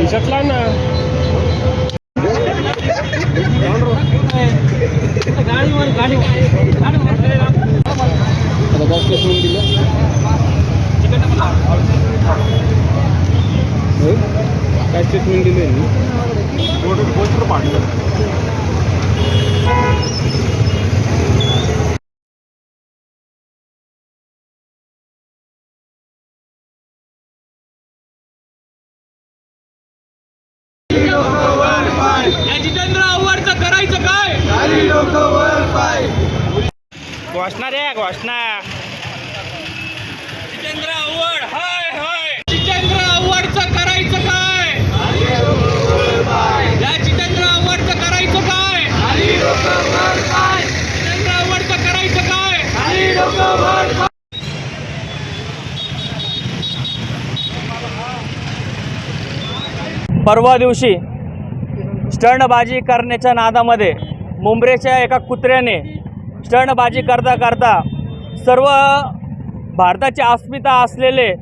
खिशातला ना काय स्टेटमेंट दिले पोस्टर पाडलं या जितेंद्र आव्हाडचं करायचं काय? घोषणा रे घोषणा. जितेंद्र आव्हाड हाय हाय. जितेंद्र आव्हाडचं करायचं काय? या जितेंद्र आव्हाडचं करायचं काय? जितेंद्र आव्हाडचं करायचं काय? परवा दिवशी स्टंटबाजी करण्याच्या नादामध्ये मुंबरेच्या एका कुत्र्याने स्टंटबाजी करता करता सर्व भारताची अस्मिता असलेले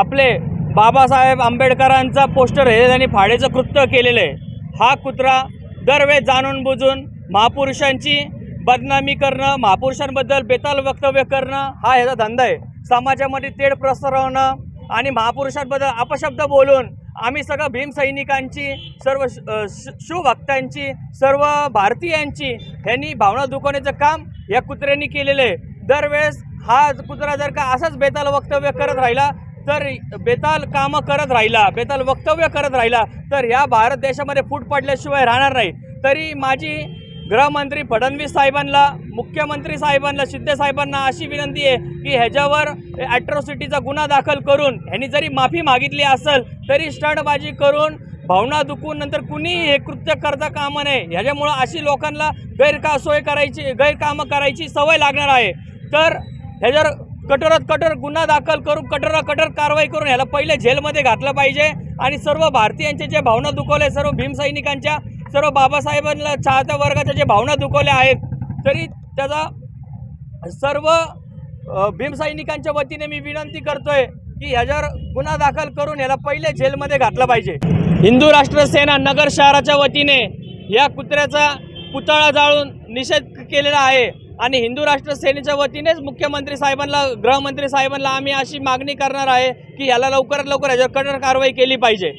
आपले बाबासाहेब आंबेडकरांचा पोस्टर हे त्यांनी फाडेचं कृत्य केलेलं आहे. हा कुत्रा दरवेळेस जाणून बुजून महापुरुषांची बदनामी करणं महापुरुषांबद्दल बेताल वक्तव्य करणं हा ह्याचा धंदा आहे. समाजामध्ये तेढ प्रसरवणं आणि महापुरुषांबद्दल अपशब्द बोलून आम्ही सगळं भीमसैनिकांची सर्व श- शिवभक्तांची सर्व भारतीयांची ह्यांनी भावना दुखवण्याचं काम या कुत्र्यांनी केलेलं आहे. दरवेळेस हा कुत्रा जर का असंच बेताल वक्तव्य करत राहिला तर बेताल कामं करत राहिला बेताल वक्तव्य करत राहिला तर ह्या भारत देशामध्ये फूट पडल्याशिवाय राहणार नाही. तरी माझी गृहमंत्री फडणवीस साहेबांना मुख्यमंत्री साहेबांना शिंदे साहेबांना अशी विनंती आहे की ह्याच्यावर ॲट्रॉसिटीचा गुन्हा दाखल करून ह्यांनी जरी माफी मागितली असेल तरी स्टंटबाजी करून भावना दुखून नंतर कुणीही हे कृत्य करता कामं नये. ह्याच्यामुळं अशी लोकांना गैरका सोय करायची गैरकामं करायची सवय लागणार आहे. तर ह्याच्यावर कठोरात कठोर गुन्हा दाखल करून कठोरात कठोर कारवाई करून ह्याला पहिले झेलमध्ये घातलं पाहिजे. आणि सर्व भारतीयांचे जे भावना दुखवले सर्व भीमसैनिकांच्या सर्व बाबासाहेबांना चाहत्या वर्गाच्या जे भावना दुखवल्या आहेत तरी त्याचा सर्व भीमसैनिकांच्या वतीने मी विनंती करतोय की ह्याच्यावर गुन्हा दाखल करून ह्याला पहिले जेलमध्ये घातलं पाहिजे. हिंदू राष्ट्र सेना नगर शहराच्या वतीने या कुत्र्याचा पुतळा जाळून निषेध केलेला आहे आणि हिंदू राष्ट्र सेनेच्या वतीनेच मुख्यमंत्री साहेबांना गृहमंत्री साहेबांना आम्ही अशी मागणी करणार आहे की ह्याला लवकरात लवकर ह्याच्यावर कठोर कारवाई केली पाहिजे.